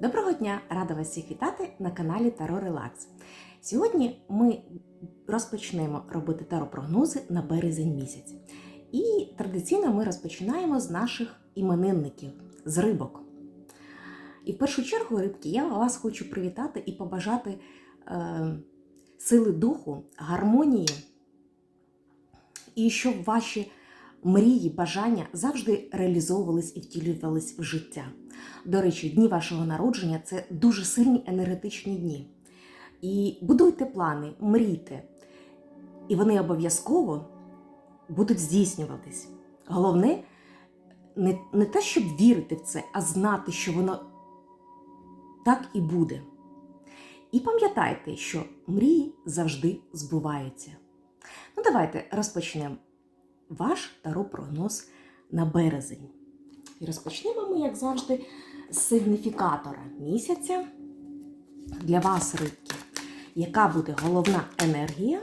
Доброго дня! Рада вас всіх вітати на каналі Таро Релакс. Сьогодні ми розпочнемо робити таро-прогнози на березень місяць. І традиційно ми розпочинаємо з наших іменинників, з рибок. І в першу чергу, рибки, я вас хочу привітати і побажати е, сили духу, гармонії, і щоб ваші мрії, бажання завжди реалізовувались і втілювались в життя. До речі, дні вашого народження це дуже сильні енергетичні дні. І будуйте плани, мрійте, і вони обов'язково будуть здійснюватись. Головне, не, не те, щоб вірити в це, а знати, що воно так і буде. І пам'ятайте, що мрії завжди збуваються. Ну, давайте розпочнемо ваш таро-прогноз на березень. І розпочнемо ми, як завжди, з сигніфікатора місяця для вас, рибки. Яка буде головна енергія?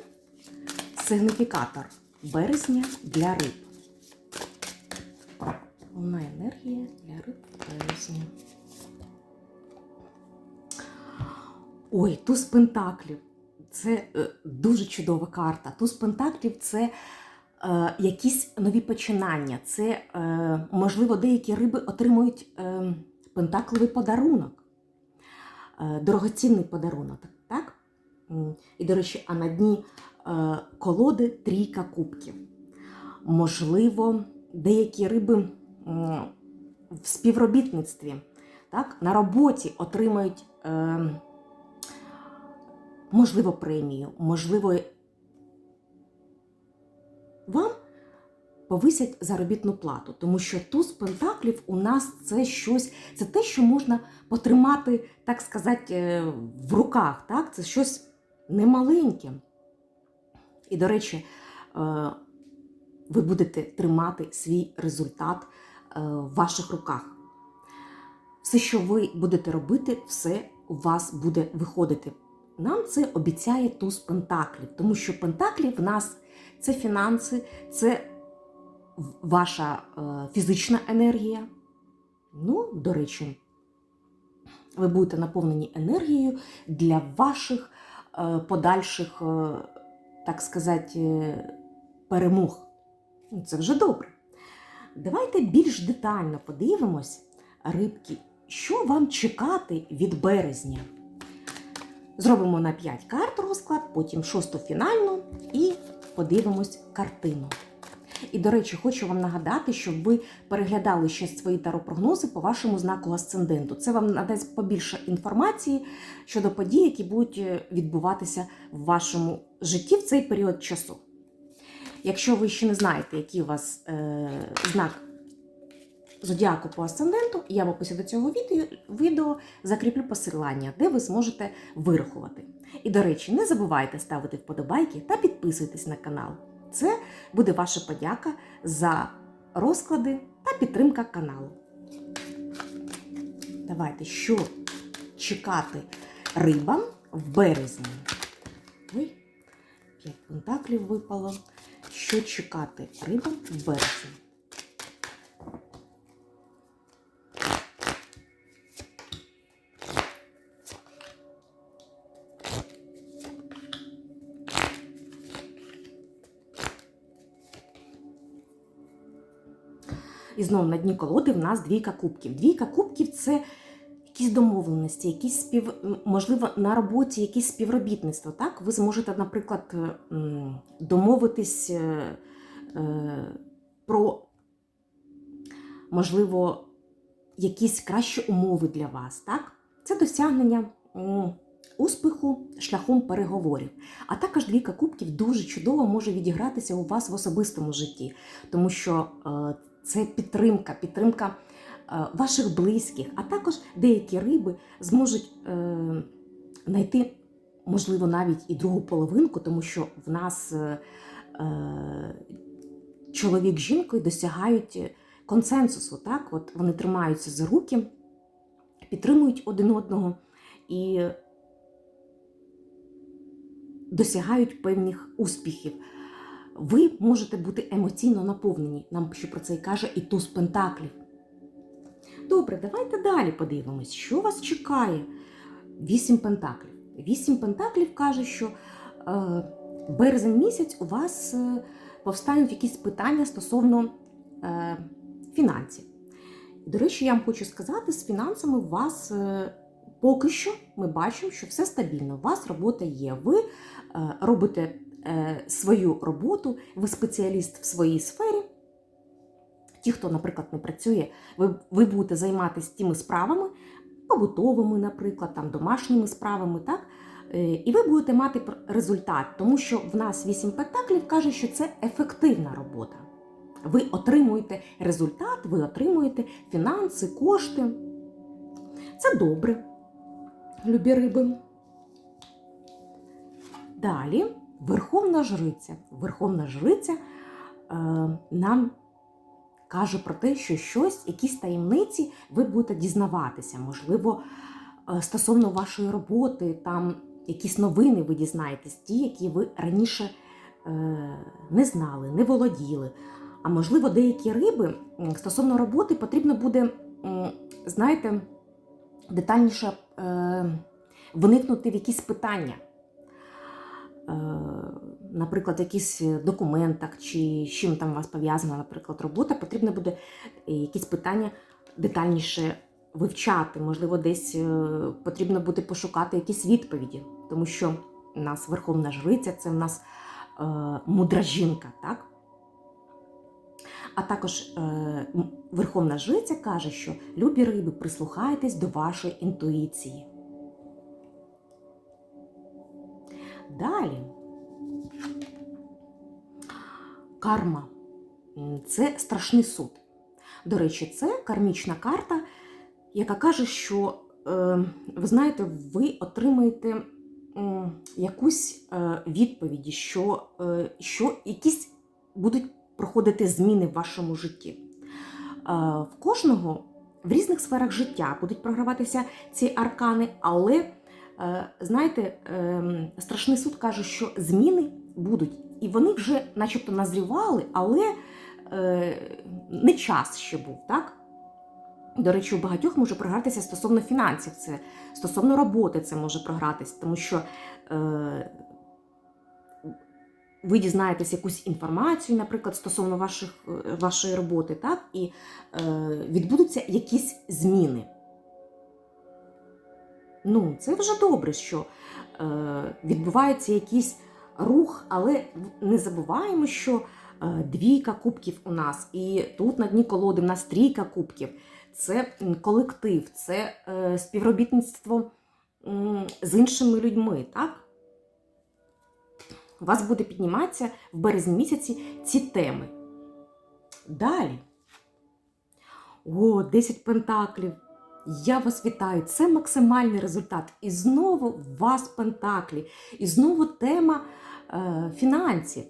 Сигніфікатор березня для риб. Головна енергія для риб березня. Ой, туз пентаклів. Це е, дуже чудова карта. Туз пентаклів це якісь нові починання. Це, е, можливо, деякі риби отримують е, пентакловий подарунок, е, дорогоцінний подарунок. Так? І, до речі, а на дні е, колоди трійка кубків. Можливо, деякі риби в співробітництві, так, на роботі отримають. Е, можливо, премію, можливо, вам повисять заробітну плату, тому що туз пентаклів у нас це щось, це те, що можна потримати, так сказати, е, в руках. Так? Це щось немаленьке. І, до речі, е, ви будете тримати свій результат е, в ваших руках. Все, що ви будете робити, все у вас буде виходити. Нам це обіцяє туз пентаклів, тому що пентаклі в нас це фінанси, це ваша е, фізична енергія. Ну, до речі, ви будете наповнені енергією для ваших е, подальших, е, так сказати, перемог. Ну, Це вже добре. Давайте більш детально подивимось, рибки, що вам чекати від березня. Зробимо на 5 карт розклад, потім шосту фінальну і подивимось картину. І, до речі, хочу вам нагадати, щоб ви переглядали ще свої таро-прогнози по вашому знаку асценденту. Це вам надасть побільше інформації щодо подій, які будуть е, відбуватися в вашому житті в цей період часу. Якщо ви ще не знаєте, який у вас е, знак зодіаку по асценденту, я в описі до цього відео, закріплю посилання, де ви зможете вирахувати. І, до речі, не забувайте ставити вподобайки та підписуйтесь на канал. Це буде ваша подяка за розклади та підтримка каналу. Давайте, що чекати рибам в березні. Ой, п'ять пентаклів випало. Що чекати рибам в березні? Знову на дні колоди в нас двійка кубків. Двійка кубків це якісь домовленості, якісь спів, можливо, на роботі якісь співробітництво. Так? Ви зможете, наприклад, е, домовитись е, е, про, можливо, якісь кращі умови для вас. Так? Це досягнення успіху шляхом переговорів. А також двійка кубків дуже чудово може відігратися у вас в особистому житті, тому що це підтримка, підтримка е, ваших близьких, а також деякі риби зможуть е, знайти, можливо, навіть і другу половинку, тому що в нас е, чоловік з жінкою досягають консенсусу. Так? От Вони тримаються за руки, підтримують один одного і досягають певних успіхів ви можете бути емоційно наповнені. Нам ще про це і каже і туз пентаклів. добре, давайте далі подивимось, що вас чекає. Вісім пентаклів. Вісім пентаклів каже, що е, березень місяць у вас е, повстануть якісь питання стосовно е, фінансів. До речі, я вам хочу сказати, з фінансами у вас е, поки що ми бачимо, що все стабільно. У вас робота є. Ви е, робите свою роботу, ви спеціаліст в своїй сфері. Ті, хто, наприклад, не працює, ви, ви будете займатися тими справами, побутовими, наприклад, там, домашніми справами, так? Е, І ви будете мати результат, тому що в нас вісім пентаклів каже, що це ефективна робота. Ви отримуєте результат, ви отримуєте фінанси, кошти. Це добре, любі риби. Далі Верховна Жриця. Верховна Жриця е, нам каже про те, що щось, якісь таємниці ви будете дізнаватися. Можливо, е, стосовно вашої роботи, там якісь новини ви дізнаєтесь, ті, які ви раніше е, не знали, не володіли. А можливо, деякі риби стосовно роботи потрібно буде, знаєте, детальніше е, вникнути в якісь питання. Е, Наприклад, якийсь документах чи з чим там у вас пов'язана, наприклад, робота, потрібно буде е, якісь питання детальніше вивчати. Можливо, десь е, потрібно буде пошукати якісь відповіді, тому що у нас Верховна Жриця це в нас е, мудра жінка, так? А також е, Верховна Жриця каже, що любі риби, прислухайтесь до вашої інтуїції. Далі. Карма це страшний суд. До речі, це кармічна карта, яка каже, що е, ви знаєте, ви отримаєте якусь е, відповіді, що, е, що якісь будуть проходити зміни в вашому житті. В кожного в різних сферах життя будуть програватися ці аркани, але знаєте, е, страшний суд каже, що зміни будуть, і вони вже, начебто, назрівали, але е, не час ще був, так? До речі, у багатьох може програтися стосовно фінансів, це стосовно роботи це може програтися, тому що е, ви дізнаєтесь якусь інформацію, наприклад, стосовно ваших, вашої роботи, так? і е, відбудуться якісь зміни. Ну, це вже добре, що е, відбувається якийсь рух, але не забуваємо, що е, двійка кубків у нас, і тут на дні колоди в нас трійка кубків. Це колектив, це е, співробітництво з іншими людьми. так? У вас буде підніматися в березні місяці ці теми. Далі. О, 10 пентаклів. Я вас вітаю. Це максимальний результат. І знову у вас пентаклі. І знову тема е, фінансів.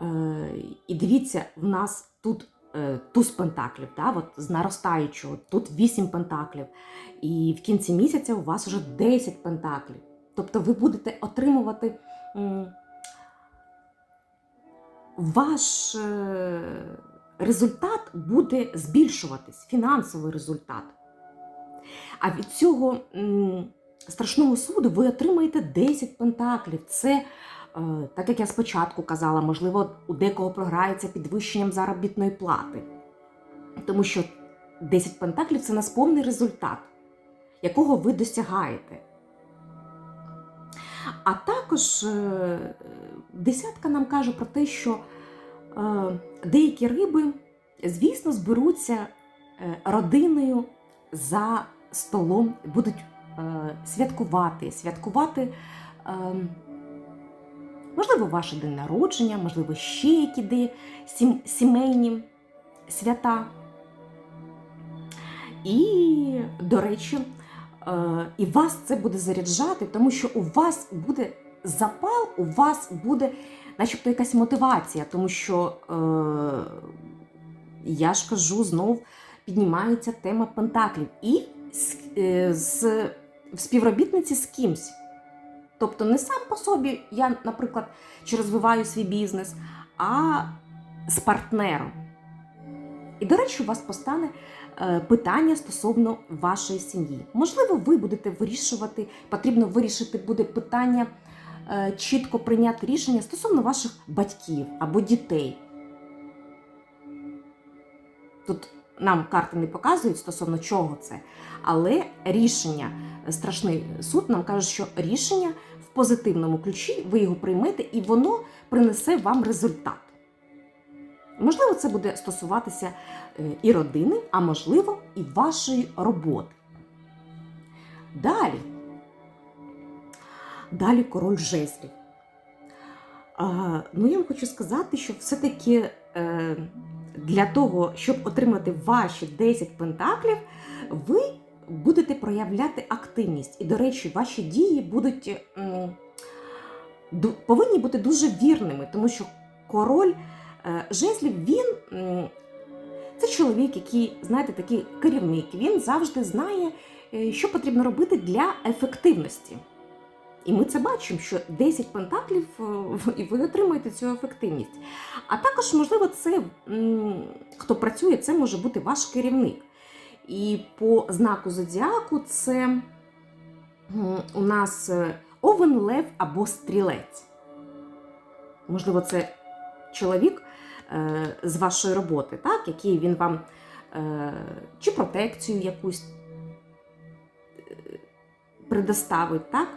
Е, і дивіться, в нас тут е, туз пентаклів, да, от з наростаючого, тут 8 пентаклів. І в кінці місяця у вас вже 10 пентаклів. Тобто ви будете отримувати м, ваш е, результат буде збільшуватись, фінансовий результат. А від цього страшного суду ви отримаєте 10 пентаклів. Це, е, так як я спочатку казала, можливо, у декого програється підвищенням заробітної плати. Тому що 10 пентаклів це нас повний результат, якого ви досягаєте. А також е, десятка нам каже про те, що деякі риби, звісно, зберуться е, родиною за столом, будуть е, святкувати, святкувати, е, можливо, ваше день народження, можливо, ще які сімейні свята. І, до речі, і вас це буде заряджати, тому що у вас буде запал, у вас буде начебто якась мотивація, тому що е, я ж кажу, знов піднімається тема пентаклів і з, е, з в співробітниці з кимсь. Тобто не сам по собі я, наприклад, чи розвиваю свій бізнес, а з партнером. І до речі, у вас постане е, питання стосовно вашої сім'ї. Можливо, ви будете вирішувати, потрібно вирішити буде питання чітко прийняти рішення стосовно ваших батьків або дітей. Тут нам карти не показують стосовно чого це, але рішення, страшний суд нам каже, що рішення в позитивному ключі ви його приймете і воно принесе вам результат. Можливо, це буде стосуватися е, і родини, а можливо, і вашої роботи. Далі. Далі король жезлів. А, ну, я вам хочу сказати, що все-таки е, для того, щоб отримати ваші 10 пентаклів, ви будете проявляти активність. І, до речі, ваші дії будуть ду- повинні бути дуже вірними, тому що король е, жезлів він. м, Це чоловік, який, знаєте, такий керівник. Він завжди знає, е, що потрібно робити для ефективності. І ми це бачимо, що 10 пентаклів е, і ви отримуєте цю ефективність. А також, можливо, це хто працює, це може бути ваш керівник. І по знаку зодіаку це у нас е, овен, лев або стрілець. Можливо, це чоловік е, з вашої роботи, так, який він вам чи протекцію якусь предоставить, так?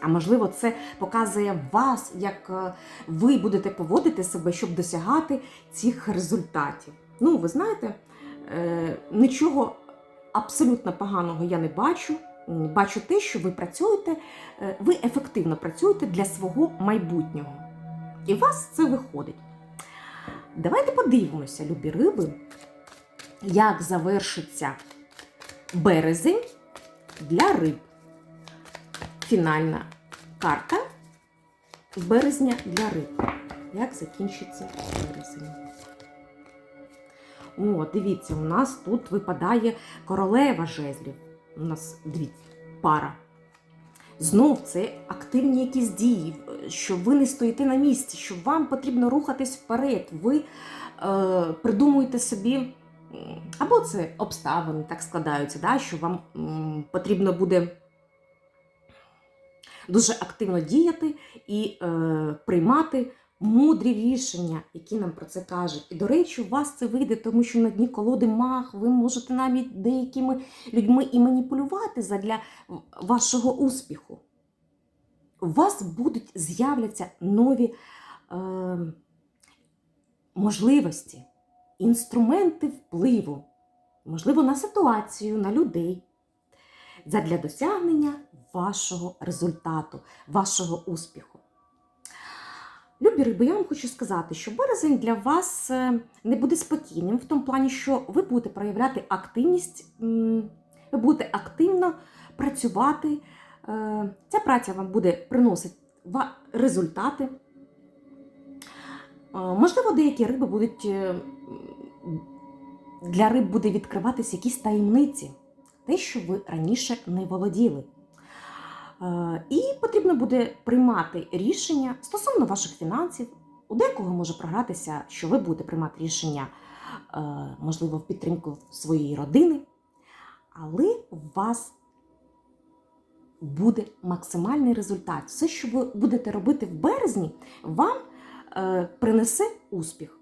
А можливо, це показує вас, як е, ви будете поводити себе, щоб досягати цих результатів. Ну, ви знаєте, е, нічого абсолютно поганого я не бачу. Бачу те, що ви працюєте, е, ви ефективно працюєте для свого майбутнього. І у вас це виходить. Давайте подивимося, любі риби, як завершиться березень для риб. Фінальна карта березня для риб. Як закінчиться березень? О, дивіться, у нас тут випадає королева жезлів. У нас дві пара. Знов це активні якісь дії, що ви не стоїте на місці, що вам потрібно рухатись вперед. Ви е, придумуєте собі, або це обставини так складаються, да, що вам м, потрібно буде дуже активно діяти і е, приймати мудрі рішення, які нам про це кажуть. І, до речі, у вас це вийде, тому що на дні колоди мах, ви можете навіть деякими людьми і маніпулювати задля вашого успіху. У вас будуть з'являться нові е, можливості, інструменти впливу, можливо, на ситуацію, на людей, задля досягнення вашого результату, вашого успіху. Любі риби, я вам хочу сказати, що березень для вас е, не буде спокійним в тому плані, що ви будете проявляти активність, ви будете активно працювати. Е, Ця праця вам буде приносити результати. Е, Можливо, деякі риби будуть для риб буде відкриватися якісь таємниці, те, що ви раніше не володіли. Е, І потрібно буде приймати рішення стосовно ваших фінансів. У декого може програтися, що ви будете приймати рішення, е, можливо, в підтримку своєї родини, але у вас буде максимальний результат. Все, що ви будете робити в березні, вам е, принесе успіх.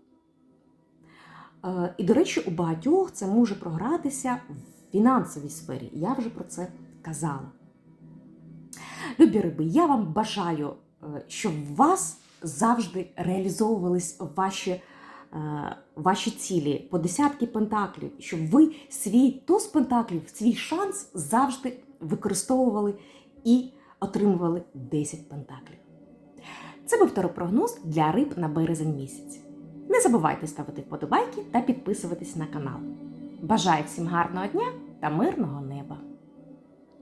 І, до речі, у багатьох це може програтися в фінансовій сфері. Я вже про це казала. Любі риби, я вам бажаю, е, щоб у вас завжди реалізовувались ваші, е, ваші цілі по десятки пентаклів, щоб ви свій туз пентаклів, свій шанс завжди використовували і отримували 10 пентаклів. Це був таропрогноз для риб на березень місяць. Не забувайте ставити вподобайки та підписуватись на канал. Бажаю всім гарного дня та мирного неба!